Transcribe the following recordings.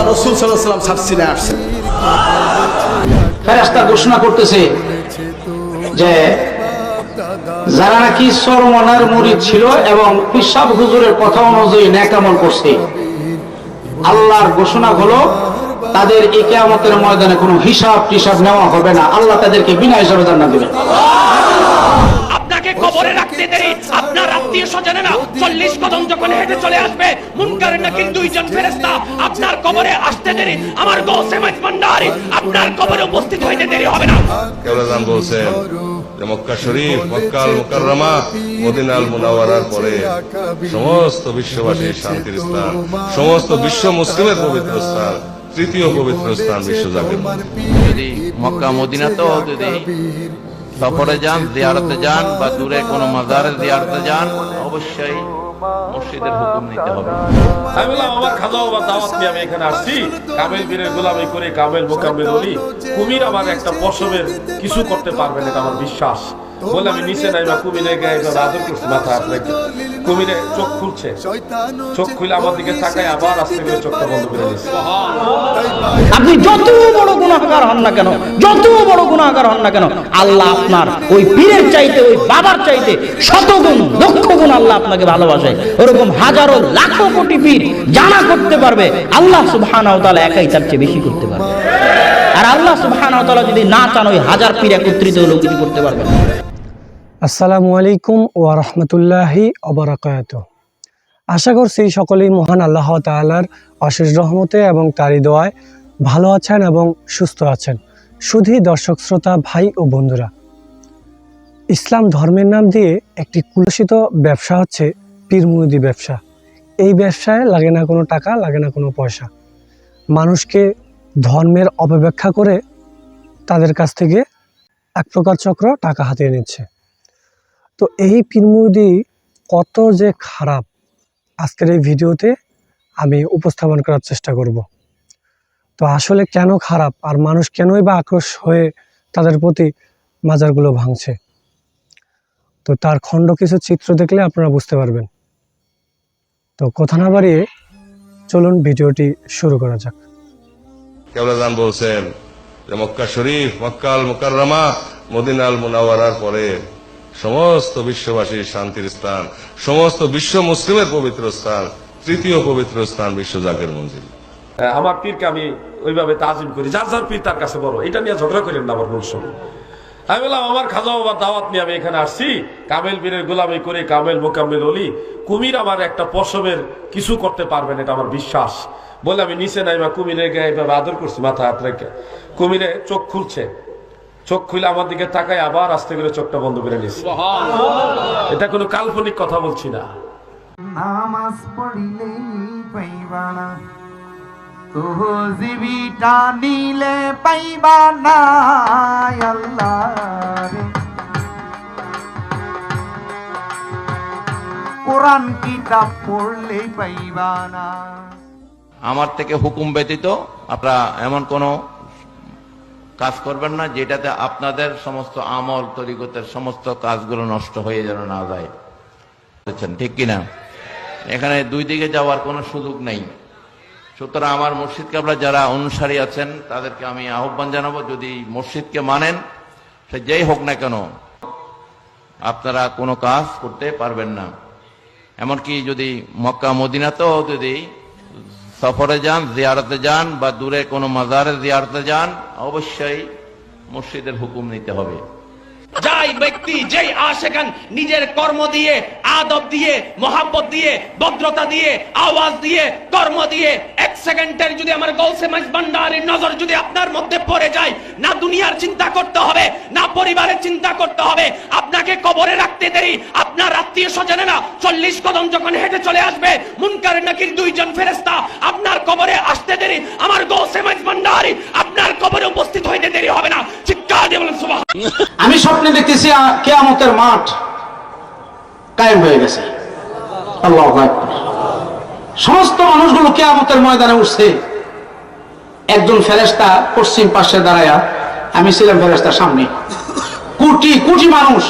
আল্লাহ রসুল সাল্লাম সাবসিনে আসছেন। ফেরেস্তা ঘোষণা করতেছে যে যারা নাকি সরমনার মুড়ি ছিল এবং পিসাব হুজুরের কথা অনুযায়ী ন্যাকামল করছে, আল্লাহর ঘোষণা হলো, তাদের এই কেয়ামতের ময়দানে কোনো হিসাব টিসাব নেওয়া হবে না। আল্লাহ তাদেরকে বিনা হিসাবে জান্নাত দেবেন। কবরে রাখতে দেরি। আপনার আত্মীয় স্বজনেরা চল্লিশ কদম যখন হেঁটে চলে আসবে মুনকার নাকির দুইজন ফেরেস্তা আপনার কবরে আসতে দেরি। আমার গৌসে ভান্ডারি আপনার কবরে উপস্থিত হইতে দেরি হবে না। কেবলাজান বলছেন যে মক্কা শরীফ মক্কাল মুকাররমা মদিনাল মুনাওয়ারার পরে সমস্ত বিশ্ববাসীর শান্তির স্থান সমস্ত বিশ্ব মুসলিমের পবিত্র স্থান তৃতীয় পবিত্র স্থান বিশ্ব জাতির যদি মক্কা মদিনাতেও যদি সফরে যান জিয়ারতে যান বা দূরে কোনো মাজারে জিয়ারতে যান অবশ্যই মসজিদের হুকুম নিতে হবে। আমি বললাম আমার খাজা বাবা দাওয়াত নিয়ে আমি এখানে আসছি। কামেল বীরের গোলামি করে কামেল মোকাম্মেল অলি কুমির আমার একটা পশমের কিছু করতে পারবে না এটা আমার বিশ্বাস। বলে আমি নিচে নাই বা কুমিরে গায়ে আদর করছি মাথা রেখে। কুমিরে চোখ খুলছে। চোখ খুলে আমার দিকে তাকায় আবার আস্তে করে চোখটা বন্ধ করে দিচ্ছে আপনি যত বড় গুণাগার হন না কেন যত বড় গুণাগার হন না কেন আল্লাহ আপনার ওই পীরের চাইতে ওই বাবার চাইতে শতগুণ লক্ষ গুণ আল্লাহ আপনাকে ভালোবাসে। ওরকম হাজারো লাখো কোটি পীর জানা করতে পারবে আল্লাহ সুবহানাহু ওয়া তাআলা একাই তার চেয়ে বেশি করতে পারবে। আর আল্লাহ সুবহানাহু ওয়া তাআলা যদি না চান ওই হাজার পীর একত্রিত হলেও কিছু করতে পারবে না। আসসালামু আলাইকুম ওয়া রাহমাতুল্লাহি অবরাকাত আশা করছি সকলেই মহান আল্লাহ তাআলার অশেষ রহমতে এবং তারই দোয়ায় ভালো আছেন এবং সুস্থ আছেন। শুধু দর্শক, শ্রোতা, ভাই ও বন্ধুরা, ইসলাম ধর্মের নাম দিয়ে একটি কুলসিত ব্যবসা হচ্ছে পীরমুদি ব্যবসা। এই ব্যবসায় লাগে না কোনো টাকা, লাগে না কোনো পয়সা। মানুষকে ধর্মের অপব্যাখ্যা করে তাদের কাছ থেকে এক প্রকার চক্র টাকা হাতিয়ে নিচ্ছে। তো এই পীরমুদি কত যে খারাপ, আজকের এই ভিডিওতে আমি উপস্থাপন করার চেষ্টা করব। তো আসলে কেন খারাপ আর মানুষ কেনই বা আক্রোশ হয়ে তাদের প্রতি মাজারগুলো ভাঙছে? তো তার খণ্ড কিছু চিত্র দেখলে আপনারা বুঝতে পারবেন। তো কথা না বাড়িয়ে চলুন ভিডিওটি শুরু করা যাক। কেবলাজান বলছেন মক্কা শরীফ মক্কাল মুকাররমা মদিনাল মুনাওয়ারার পরে সমস্ত বিশ্ববাসীর শান্তির স্থান, সমস্ত বিশ্ব মুসলিমের পবিত্র স্থান, তৃতীয় পবিত্র স্থান বিশ্ব জাকের মঞ্জিল। আমার পীরকে আমি ওইভাবে তাজিম করি। যার যার পীর তার কাছে বড়। এটা নিয়ে ঝগড়া করেন না আমার মূল আমি বললাম, আমার খাজা বাবার দাওয়াত নিয়ে আমি এখানে আসছি। কামেল বীরের গোলামি করে কামেল মোকাম্মেল অলি, কুমির আমার একটা পশমের কিছু করতে পারবেন, এটা আমার বিশ্বাস। বলে আমি নিচে নাই বা কুমিরে গায়ে এভাবে আদর করছি মাথা হাত রেখে। কুমিরে চোখ খুলছে। চোখ খুলে আমার দিকে তাকায় আবার আস্তে করে চোখটা বন্ধ করে নিচ্ছে এটা কোনো কাল্পনিক কথা বলছি না। নামাজ পড়িলেই পাইবা না। তহজিবিটা নিলে পাইবা না আল্লাহ রে কোরআন কিতাব পড়লেই পাইবা না। আমার থেকে হুকুম ব্যতীত আপনারা এমন কোনো কাজ করবেন না, যেটাতে আপনাদের সমস্ত আমল, তরিকতের সমস্ত কাজগুলো নষ্ট হয়ে যেন না যায়। ঠিক কিনা? এখানে দুই দিকে যাওয়ার কোনো সুযোগ নেই। সুতরাং আমার মসজিদকে আপনারা যারা অনুসারী আছেন, তাদেরকে আমি আহ্বান জানাব, যদি মসজিদকে মানেন, সে যেই হোক না কেন, আপনারা কোনো কাজ করতে পারবেন না। এমনকি যদি মক্কা, মদিনাতেও যদি সফরে যান, জিয়ারতে যান বা দূরে কোনো মাজারে জিয়ারতে যান, অবশ্যই মসজিদের হুকুম নিতে হবে। যাই ব্যক্তি, যেই আশেখান, নিজের কর্ম দিয়ে, আদব দিয়ে, মোহাব্বত দিয়ে, ভদ্রতা দিয়ে, আওয়াজ দিয়ে, কর্ম দিয়ে, এক সেকেন্ডের যদি আমার গৌসে মাইজ ভান্ডারের নজর যদি আপনার মধ্যে পড়ে যায়, না দুনিয়ার চিন্তা করতে হবে, না পরিবারের চিন্তা করতে হবে, আপনাকে কবরে রাখতে দেরি, আপনার আত্মীয় স্বজনেরা চল্লিশ কদম যখন হেঁটে চলে আসবে, মুনকার নাকির দুইজন ফেরেস্তা আপনার কবরে আসতে দেরি, আমার গৌসে মাইজ ভান্ডারি আপনার কবরে উপস্থিত হইতে দেরি হবে না। আমি স্বপ্নে দেখতেছি কেয়ামতের মাঠ কায়েম হয়ে গেছে। সমস্ত মানুষগুলো কেয়ামতের ময়দানে উঠছে। একজন ফেরেস্তা পশ্চিম পাশে দাঁড়ায়া, আমি ছিলাম ফেরেস্তার সামনে। কোটি কোটি মানুষ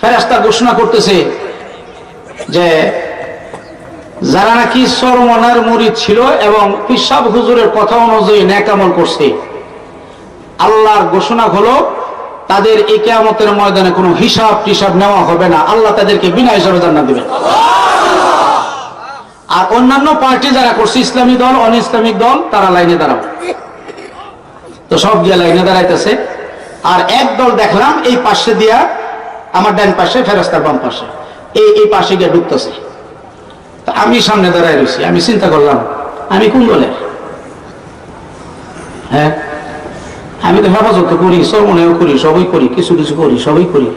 ফেরেস্তা ঘোষণা করতেছে যে, যারা নাকি সরমনার মুরিদ ছিল এবং পিসাব হুজুরের কথা অনুযায়ী ন্যাকামল করছে। আল্লাহর ঘোষণা হলো, তাদের এই কেয়ামতের ময়দানে কোনো হিসাব টিসাব নেওয়া হবে না। আল্লাহ তাদেরকে বিনা হিসাবে জান্নাত দিবেন। আর অন্যান্য পার্টি যারা করছে, ইসলামী দল অন ইসলামিক দল, তারা লাইনে দাঁড়াবে তো সব গিয়ে লাইনে দাঁড়াইতেছে। আর এক দল দেখলাম, এই পাশে দিয়া আমার ডান পাশে ফেরস্তার বাম পাশে। এই এই পাশে গিয়ে ঢুকতেছে। আমি সামনে দাঁড়ায় রয়েছি আমি চিন্তা করলাম, আমি কোন দলের? হ্যাঁ? আমি তো হেফাজত করি, সরমনেও করি, সবই করি, কিছু কিছু করি, সবই করি,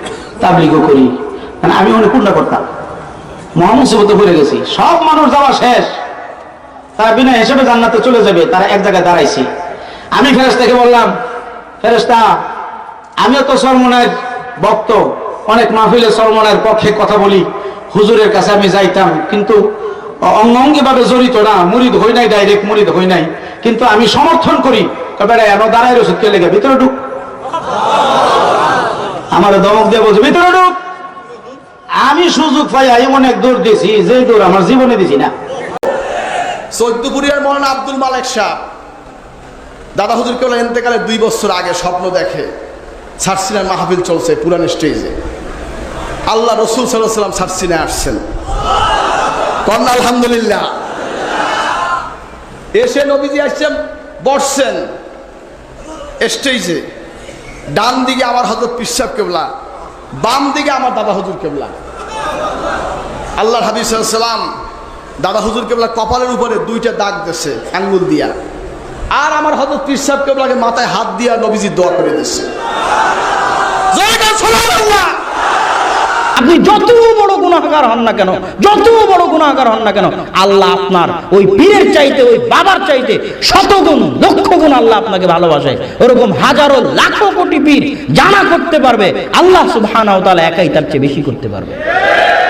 তাবলিগও করি। মানে আমি অনেক কোনটা করতাম। মহামুসিবতে পড়ে গেছি। সব মানুষ যাওয়া শেষ। তারা বিনা হিসেবে জান্নাতে চলে যাবে, তারা এক জায়গায় দাঁড়াইছি। আমি ফেরেস্তাকে বললাম ফেরেস্তা আমিও তো সরমনের ভক্ত, অনেক মাহফিলে সরমনের পক্ষে কথা বলি। হুজুরের কাছে আমি যাইতাম, কিন্তু অঙ্গঙ্গি ভাবে জড়িত না, মুরিদ হই নাই, ডাইরেক্ট মুরিদ হই নাই। কিন্তু আমি সমর্থন করি এবারে এন দাঁড়ায় রয়েছে, কে লেগে? ভিতরে ঢুক। আমার দমক দিয়ে বলছে, ভিতরে ঢুক। আমি সুযোগ পাই এমন এক দৌড় দিয়েছি যে দৌড় আমার জীবনে দিছি না। চৈদ্যপুরিয়ার মৌলানা আব্দুল মালেক শাহ দাদা হুজুর কেবল এতেকালের দুই বছর আগে স্বপ্ন দেখে সারসিনার মাহফিল চলছে পুরান স্টেজে। আল্লাহ রসুল সাল্লাহ সাল্লাম সারসিনে আসছেন। কন্যা, আলহামদুলিল্লাহ। এসে নবীজি আসছেন, বসছেন। স্টেজে, ডান দিকে আমার হজরত পিসাব কেবলা, বাম দিকে আমার দাদা হজুর কেবলা। আল্লাহ হাবিসাল্লাম দাদা হজুর কেবলা কপালের উপরে দুইটা দাগ দিয়েছে, আঙ্গুল দিয়া। আর আমার হজরত পিসাব কেবলাকে মাথায় হাত দিয়া নবীজি দোয়া করে দিচ্ছে। আপনি যত বড় গুণাগার হন না কেন, যত বড় গুণাগার হন না কেন, আল্লাহ আপনার ওই পীরের চাইতে, ওই বাবার চাইতে শত গুণ লক্ষ গুণ আল্লাহ আপনাকে ভালোবাসে। ওরকম হাজারো, লাখো কোটি পীর জানা করতে পারবে, আল্লাহ সুবহানাহু ওয়া তাআলা একাই তার চেয়ে বেশি করতে পারবে।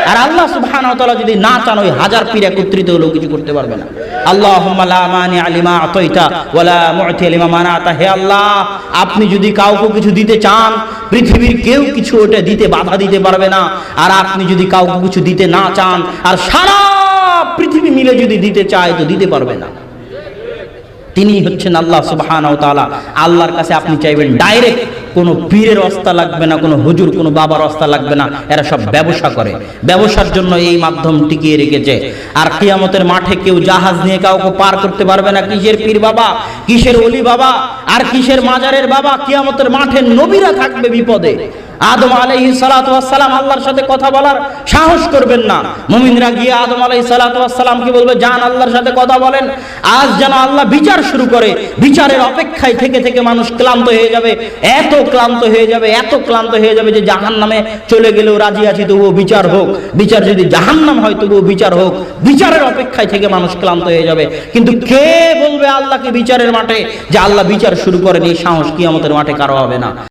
আর আল্লাহ সুবহানাহু ওয়া তাআলা যদি না চান, ওই হাজার পীর একত্রিত হলেও কিছু করতে পারবে না। আল্লাহুম্মা লা মানি আলিমা আতাইতা হে আল্লাহ, আপনি যদি কাউকে কিছু দিতে চান, পৃথিবীর কেউ কিছু ওটা দিতে বাধা দিতে পারবে না। আর আপনি যদি কাউকে কিছু দিতে না চান, আর সারা পৃথিবী মিলে যদি দিতে চায়, তো দিতে পারবে না। তিনি হচ্ছেন আল্লাহ তাআলা। আল্লাহর কাছে আপনি চাইবেন ডাইরেক্ট কোনো পীরের অস্তা লাগবে না, কোনো হুজুর, কোনো বাবার অস্তা লাগবে না। এরা সব ব্যবসা করে। ব্যবসার জন্য এই মাধ্যম টিকিয়ে রেখেছে। আর কিয়ামতের মাঠে কেউ জাহাজ নিয়ে কাউকে পার করতে পারবে না। কিসের পীর বাবা? কিসের অলি বাবা? আর কিসের মাজারের বাবা? কিয়ামতের মাঠে নবীরা থাকবে বিপদে। আদম ওয়াস সালাম আল্লাহর সাথে কথা বলার সাহস করবেন না। মুমিনরা গিয়ে আদম আলাইহিস সালাতু ওয়াস সালামকে বলবে যান আল্লাহর সাথে কথা বলেন। আজ যেন আল্লাহ বিচার শুরু করে। বিচারের অপেক্ষায় থেকে থেকে মানুষ ক্লান্ত হয়ে যাবে, এত ক্লান্ত হয়ে যাবে, এত ক্লান্ত হয়ে যাবে যে জাহান্নামে চলে গেলেও রাজি আছি, তবুও বিচার হোক। বিচার যদি জাহান্নাম হয়, তবুও বিচার হোক। বিচারের অপেক্ষায় থেকে মানুষ ক্লান্ত হয়ে যাবে। কিন্তু কে বলবে আল্লাহকে বিচারের মাঠে? যে আল্লাহ বিচার শুরু করেন এই সাহস কিয়ামতের মাঠে কারও হবে না।